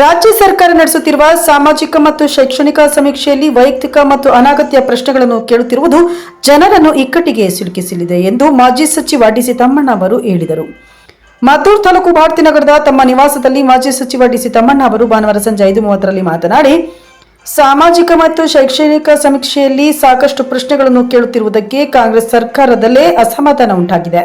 ರಾಜ್ಯ ಸರ್ಕಾರ ನಡೆಸುತ್ತಿರುವ ಸಾಮಾಜಿಕ ಮತ್ತು ಶೈಕ್ಷಣಿಕ ಸಮೀಕ್ಷೆಯಲ್ಲಿ ವೈಯಕ್ತಿಕ ಮತ್ತು ಅನಾಗತ್ಯ ಪ್ರಶ್ನೆಗಳನ್ನು ಕೇಳುತ್ತಿರುವುದು ಜನರನ್ನು ಇಕ್ಕಟ್ಟಿಗೆ ಸಿಲುಕಿಸಲಿದೆ ಎಂದು ಮಾಜಿ ಸಚಿವ ಡಿಸಿ ತಮ್ಮಣ್ಣ ಅವರು ಹೇಳಿದರು. ಮದ್ದೂರು ತಾಲೂಕು ಭಾರತೀನಗರದ ತಮ್ಮ ನಿವಾಸದಲ್ಲಿ ಮಾಜಿ ಸಚಿವ ಡಿಸಿ ತಮ್ಮಣ್ಣ ಅವರು ಭಾನುವಾರ ಸಂಜೆ ಐದು ಮೂವತ್ತರಲ್ಲಿ ಮಾತನಾಡಿ, ಸಾಮಾಜಿಕ ಮತ್ತು ಶೈಕ್ಷಣಿಕ ಸಮೀಕ್ಷೆಯಲ್ಲಿ ಸಾಕಷ್ಟು ಪ್ರಶ್ನೆಗಳನ್ನು ಕೇಳುತ್ತಿರುವುದಕ್ಕೆ ಕಾಂಗ್ರೆಸ್ ಸರ್ಕಾರದಲ್ಲೇ ಅಸಮಾಧಾನ ಉಂಟಾಗಿದೆ.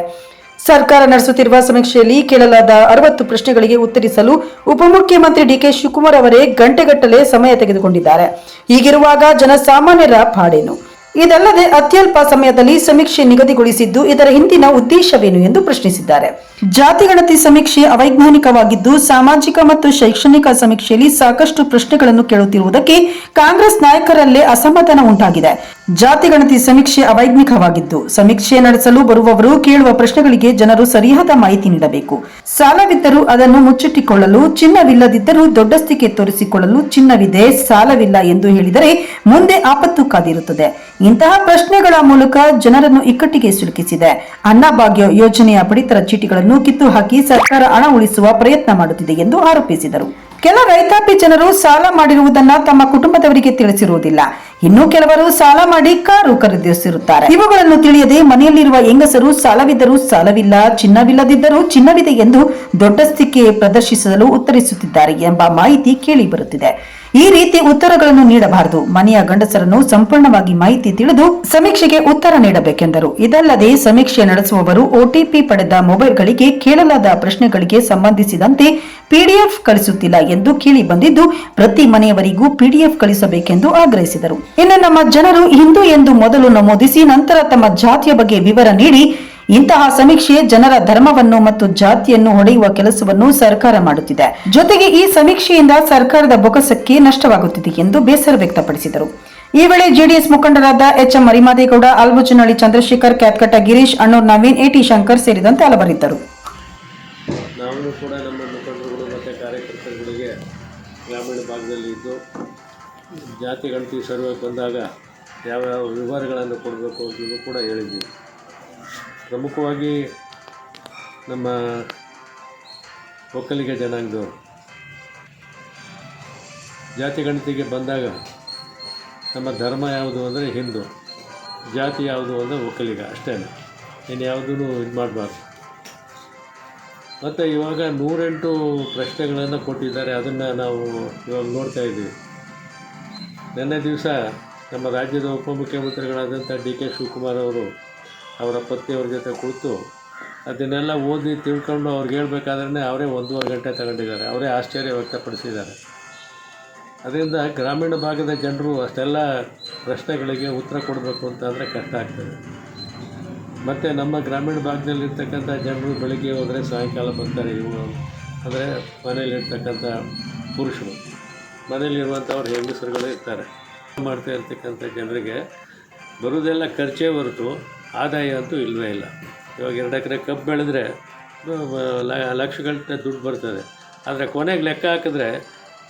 ಸರ್ಕಾರ ನಡೆಸುತ್ತಿರುವ ಸಮೀಕ್ಷೆಯಲ್ಲಿ ಕೇಳಲಾದ ಅರವತ್ತು ಪ್ರಶ್ನೆಗಳಿಗೆ ಉತ್ತರಿಸಲು ಉಪಮುಖ್ಯಮಂತ್ರಿ ಡಿಕೆ ಶಿವಕುಮಾರ್ ಅವರೇ ಗಂಟೆಗಟ್ಟಲೆ ಸಮಯ ತೆಗೆದುಕೊಂಡಿದ್ದಾರೆ. ಹೀಗಿರುವಾಗ ಜನಸಾಮಾನ್ಯರ ಪಾಡೇನು? ಇದಲ್ಲದೆ ಅತ್ಯಲ್ಪ ಸಮಯದಲ್ಲಿ ಸಮೀಕ್ಷೆ ನಿಗದಿಗೊಳಿಸಿದ್ದು ಇದರ ಹಿಂದಿನ ಉದ್ದೇಶವೇನು ಎಂದು ಪ್ರಶ್ನಿಸಿದ್ದಾರೆ. ಜಾತಿಗಣತಿ ಸಮೀಕ್ಷೆ ಅವೈಜ್ಞಾನಿಕವಾಗಿದ್ದು ಸಾಮಾಜಿಕ ಮತ್ತು ಶೈಕ್ಷಣಿಕ ಸಮೀಕ್ಷೆಯಲ್ಲಿ ಸಾಕಷ್ಟು ಪ್ರಶ್ನೆಗಳನ್ನು ಕೇಳುತ್ತಿರುವುದಕ್ಕೆ ಕಾಂಗ್ರೆಸ್ ನಾಯಕರಲ್ಲೇ ಅಸಮಾಧಾನ ಉಂಟಾಗಿದೆ. ಜಾತಿಗಣತಿ ಸಮೀಕ್ಷೆ ಅವೈಜ್ಞಾನಿಕವಾಗಿದ್ದು ಸಮೀಕ್ಷೆ ನಡೆಸಲು ಬರುವವರು ಕೇಳುವ ಪ್ರಶ್ನೆಗಳಿಗೆ ಜನರು ಸರಿಯಾದ ಮಾಹಿತಿ ನೀಡಬೇಕು. ಸಾಲವಿದ್ದರೂ ಅದನ್ನು ಮುಚ್ಚಿಟ್ಟುಕೊಳ್ಳಲು ಚಿನ್ನವಿಲ್ಲದಿದ್ದರೂ ದೊಡ್ಡಸ್ತಿಕೆ ತೋರಿಸಿಕೊಳ್ಳಲು ಚಿನ್ನವಿದೆ, ಸಾಲವಿಲ್ಲ ಎಂದು ಹೇಳಿದರೆ ಮುಂದೆ ಆಪತ್ತು ಕಾದಿರುತ್ತದೆ. ಇಂತಹ ಪ್ರಶ್ನೆಗಳ ಮೂಲಕ ಜನರನ್ನು ಇಕ್ಕಟ್ಟಿಗೆ ಸಿಲುಕಿಸಿದೆ. ಅನ್ನಭಾಗ್ಯ ಯೋಜನೆಯ ಪಡಿತರ ಚೀಟಿಗಳನ್ನು ಕಿತ್ತು ಹಾಕಿ ಸರ್ಕಾರ ಹಣ ಉಳಿಸುವ ಪ್ರಯತ್ನ ಮಾಡುತ್ತಿದೆ ಎಂದು ಆರೋಪಿಸಿದರು. ಕೆಲ ರೈತಾಪಿ ಜನರು ಸಾಲ ಮಾಡಿರುವುದನ್ನ ತಮ್ಮ ಕುಟುಂಬದವರಿಗೆ ತಿಳಿಸಿರುವುದಿಲ್ಲ. ಇನ್ನು ಕೆಲವರು ಸಾಲ ಮಾಡಿ ಕಾರು ಖರೀದಿಸಿರುತ್ತಾರೆ ಇವುಗಳನ್ನು ತಿಳಿಯದೆ ಮನೆಯಲ್ಲಿರುವ ಹೆಂಗಸರು ಸಾಲವಿದ್ದರೂ ಸಾಲವಿಲ್ಲ, ಚಿನ್ನವಿಲ್ಲದಿದ್ದರೂ ಚಿನ್ನವಿದೆ ಎಂದು ದೊಡ್ಡಸ್ತಿಕೆ ಪ್ರದರ್ಶಿಸಲು ಉತ್ತರಿಸುತ್ತಿದ್ದಾರೆ ಎಂಬ ಮಾಹಿತಿ ಕೇಳಿ ಬರುತ್ತಿದೆ ಈ ರೀತಿ ಉತ್ತರಗಳನ್ನು ನೀಡಬಾರದು. ಮನೆಯ ಗಂಡಸರನ್ನು ಸಂಪೂರ್ಣವಾಗಿ ಮಾಹಿತಿ ತಿಳಿದು ಸಮೀಕ್ಷೆಗೆ ಉತ್ತರ ನೀಡಬೇಕೆಂದರು. ಇದಲ್ಲದೆ ಸಮೀಕ್ಷೆ ನಡೆಸುವವರು ಒಟಿಪಿ ಪಡೆದ ಮೊಬೈಲ್ಗಳಿಗೆ ಕೇಳಲಾದ ಪ್ರಶ್ನೆಗಳಿಗೆ ಸಂಬಂಧಿಸಿದಂತೆ ಪಿಡಿಎಫ್ ಕಳಿಸುತ್ತಿಲ್ಲ ಎಂದು ಕೇಳಿ ಬಂದಿದ್ದು, ಪ್ರತಿ ಮನೆಯವರಿಗೂ ಪಿಡಿಎಫ್ ಕಳಿಸಬೇಕೆಂದು ಆಗ್ರಹಿಸಿದರು. ಇನ್ನು ನಮ್ಮ ಜನರು ಹಿಂದೂ ಎಂದು ಮೊದಲು ನಮೂದಿಸಿ, ನಂತರ ತಮ್ಮ ಜಾತಿಯ ಬಗ್ಗೆ ವಿವರ ನೀಡಿ ಇಂತಹ ಸಮೀಕ್ಷೆ ಜನರ ಧರ್ಮವನ್ನು ಮತ್ತು ಜಾತಿಯನ್ನು ಹೊಡೆಯುವ ಕೆಲಸವನ್ನು ಸರ್ಕಾರ ಮಾಡುತ್ತಿದೆ. ಜೊತೆಗೆ ಈ ಸಮೀಕ್ಷೆಯಿಂದ ಸರ್ಕಾರದ ಬೊಕಸಕ್ಕೆ ನಷ್ಟವಾಗುತ್ತಿದೆ ಎಂದು ಬೇಸರ ವ್ಯಕ್ತಪಡಿಸಿದರು. ಈ ವೇಳೆ ಜೆಡಿಎಸ್ ಮುಖಂಡರಾದ H M Marimadegowda Albuchanahalli Chandrashekar, Kyathkatta Girish, Annur Naveen, AT Shankar ಸೇರಿದಂತೆ ಹಲವರಿದ್ದರು. ಗ್ರಾಮೀಣ ಭಾಗದಲ್ಲಿ ಇದ್ದು, ಜಾತಿ ಗಣತಿ ಸರ್ವೆ ಬಂದಾಗ ಯಾವ್ಯಾವ ವಿವರಗಳನ್ನು ಕೊಡಬೇಕು ಅಂತಲೂ ಕೂಡ ಹೇಳಿದ್ವಿ. ಪ್ರಮುಖವಾಗಿ ನಮ್ಮ ಒಕ್ಕಲಿಗ ಜನಾಂಗದವರು. ಜಾತಿ ಗಣತಿಗೆ ಬಂದಾಗ ನಮ್ಮ ಧರ್ಮ ಯಾವುದು ಅಂದರೆ ಹಿಂದೂ. ಜಾತಿ ಯಾವುದು ಅಂದರೆ ಒಕ್ಕಲಿಗ, ಅಷ್ಟೇ ಇನ್ನು ಯಾವುದೂ ಇದು ಮಾಡಬಾರ್ದು. ಮತ್ತು ಇವಾಗ ನೂರೆಂಟು ಪ್ರಶ್ನೆಗಳನ್ನು ಕೊಟ್ಟಿದ್ದಾರೆ, ಅದನ್ನು ನಾವು ಇವಾಗ ನೋಡ್ತಾ ಇದ್ದೀವಿ. ನಿನ್ನೆ ದಿವಸ ನಮ್ಮ ರಾಜ್ಯದ ಉಪಮುಖ್ಯಮಂತ್ರಿಗಳಾದಂಥ ಡಿ ಕೆ ಶಿವಕುಮಾರ್ ಅವರು ಅವರ ಪತ್ನಿಯವ್ರ ಜೊತೆ ಕೂತು ಅದನ್ನೆಲ್ಲ ಓದಿ ತಿಳ್ಕೊಂಡು ಅವ್ರಿಗೆ ಹೇಳ್ಬೇಕಾದ್ರೆ ಅವರೇ ಒಂದೂವರೆ ಗಂಟೆ ತಗೊಂಡಿದ್ದಾರೆ. ಅವರೇ ಆಶ್ಚರ್ಯ ವ್ಯಕ್ತಪಡಿಸಿದ್ದಾರೆ. ಅದರಿಂದ ಗ್ರಾಮೀಣ ಭಾಗದ ಜನರು ಅಷ್ಟೆಲ್ಲ ಪ್ರಶ್ನೆಗಳಿಗೆ ಉತ್ತರ ಕೊಡಬೇಕು ಅಂತಂದರೆ ಕಷ್ಟ ಆಗ್ತದೆ. ಮತ್ತು ನಮ್ಮ ಗ್ರಾಮೀಣ ಭಾಗದಲ್ಲಿರ್ತಕ್ಕಂಥ ಜನರು ಬೆಳಗ್ಗೆ ಹೋದರೆ ಸಾಯಂಕಾಲ ಬರ್ತಾರೆ ಇವರು. ಅಂದರೆ ಮನೆಯಲ್ಲಿರ್ತಕ್ಕಂಥ ಪುರುಷರು. ಮನೆಯಲ್ಲಿರುವಂಥವ್ರು ಹೆಂಗಸರುಗಳು ಇರ್ತಾರೆ. ಮಾಡ್ತಾ ಇರ್ತಕ್ಕಂಥ ಜನರಿಗೆ ಬರೋದೆಲ್ಲ ಖರ್ಚೇ ಹೊರತು ಆದಾಯ ಅಂತೂ ಇಲ್ಲವೇ ಇಲ್ಲ. ಇವಾಗ ಎರಡು ಎಕರೆ ಕಬ್ಬು ಬೆಳೆದ್ರೆ ಲಕ್ಷಗಟ್ಟಲೆ ದುಡ್ಡು ಬರ್ತದೆ. ಆದರೆ ಕೊನೆಗೆ ಲೆಕ್ಕ ಹಾಕಿದ್ರೆ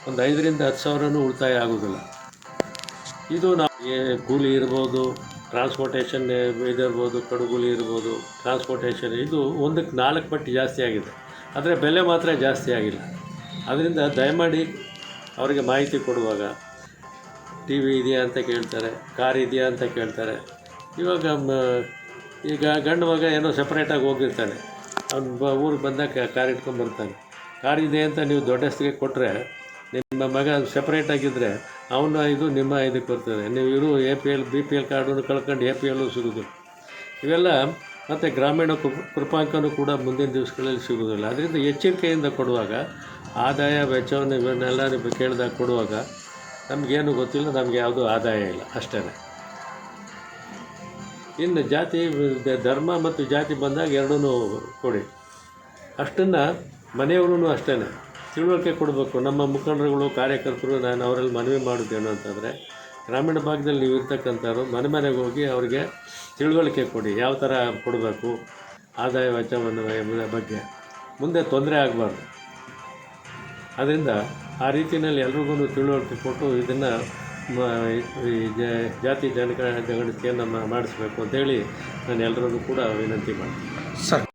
ಒಂದು ಐದರಿಂದ ಹತ್ತು ಸಾವಿರನೂ ಉಳಿತಾಯ ಆಗೋದಿಲ್ಲ. ಇದು ನಾವು ಕೂಲಿ ಇರ್ಬೋದು ಟ್ರಾನ್ಸ್ಪೋರ್ಟೇಷನ್ ಇದಿರ್ಬೋದು ಕಡುಗೂಲಿ ಇರ್ಬೋದು ಟ್ರಾನ್ಸ್ಪೋರ್ಟೇಷನ್ ಇದು ಒಂದಕ್ಕೆ ನಾಲ್ಕು ಪಟ್ಟು ಜಾಸ್ತಿ ಆಗಿದೆ. ಆದರೆ ಬೆಲೆ ಮಾತ್ರ ಜಾಸ್ತಿ ಆಗಿಲ್ಲ. ಅದರಿಂದ ದಯಮಾಡಿ ಅವರಿಗೆ ಮಾಹಿತಿ ಕೊಡುವಾಗ, ಟಿ ವಿ ಇದೆಯಾ ಅಂತ ಕೇಳ್ತಾರೆ, ಕಾರ್ ಇದೆಯಾ ಅಂತ ಕೇಳ್ತಾರೆ ಇವಾಗ ಈಗ ಗಂಡು ಮಗ ಏನೋ ಸಪ್ರೇಟಾಗಿ ಹೋಗಿರ್ತಾನೆ. ಅವ್ನು ಬ ಊರಿಗೆ ಬಂದಾಗ ಕಾರ್ ಇಟ್ಕೊಂಡು ಬರ್ತಾನೆ. ಕಾರ್ ಇದೆ ಅಂತ ನೀವು ದೊಡ್ಡಸ್ತಿಗೆ ಕೊಟ್ಟರೆ ನಿಮ್ಮ ಮಗ ಸಪ್ರೇಟಾಗಿದ್ದರೆ ಅವನ ಇದು ನಿಮ್ಮ ಇದಕ್ಕೆ ಬರ್ತದೆ. ನೀವು ಇರು A P L B P L ಕಾರ್ಡನ್ನು ಕಳ್ಕೊಂಡು ಎ ಪಿ ಎಲ್ಲು ಸಿಗೋದು. ಇವೆಲ್ಲ ಮತ್ತು ಗ್ರಾಮೀಣ ಕೃಪಾಂಕನೂ ಕೂಡ ಮುಂದಿನ ದಿವಸಗಳಲ್ಲಿ ಸಿಗೋದಿಲ್ಲ. ಅದರಿಂದ ಎಚ್ಚರಿಕೆಯಿಂದ ಕೊಡುವಾಗ, ಆದಾಯ, ವೆಚ್ಚವನ್ನು ಇವನ್ನೆಲ್ಲ ಕೇಳಿದಾಗ ಕೊಡುವಾಗ ನಮಗೇನು ಗೊತ್ತಿಲ್ಲ, ನಮಗೆ ಯಾವುದೂ ಆದಾಯ ಇಲ್ಲ. ಅಷ್ಟೇ ಇನ್ನು ಜಾತಿ ಧರ್ಮ ಮತ್ತು ಜಾತಿ ಬಂದಾಗ ಎರಡೂ ಕೊಡಿ. ಅಷ್ಟನ್ನು ಮನೆಯವ್ರೂ ಅಷ್ಟೇ ತಿಳುವಳಿಕೆ ಕೊಡಬೇಕು. ನಮ್ಮ ಮುಖಂಡರುಗಳು, ಕಾರ್ಯಕರ್ತರು, ನಾನು ಅವರಲ್ಲಿ ಮನವಿ ಮಾಡೋದೇನು ಅಂತಂದರೆ, ಗ್ರಾಮೀಣ ಭಾಗದಲ್ಲಿ ನೀವು ಇರ್ತಕ್ಕಂಥವ್ರು ಮನೆ ಮನೆಗೆ ಹೋಗಿ ಅವರಿಗೆ ತಿಳುವಳಿಕೆ ಕೊಡಿ. ಯಾವ ಥರ ಕೊಡಬೇಕು, ಆದಾಯ ವೆಚ್ಚವನ್ನು ಎಂಬುದರ ಬಗ್ಗೆ. ಮುಂದೆ ತೊಂದರೆ ಆಗಬಾರ್ದು. ಅದರಿಂದ ಆ ರೀತಿಯಲ್ಲಿ ಎಲ್ರಿಗೂ ತಿಳುವಳಿಕೆ ಕೊಟ್ಟು ಇದನ್ನು ಈ ಜಾತಿ ಜನಕ ಜಗಳಿಕೆಯನ್ನು ಮಾಡಿಸ್ಬೇಕು ಅಂತೇಳಿ ನಾನು ಎಲ್ಲರನ್ನೂ ಕೂಡ ವಿನಂತಿ ಮಾಡ್ತೀನಿ. ಸರ್.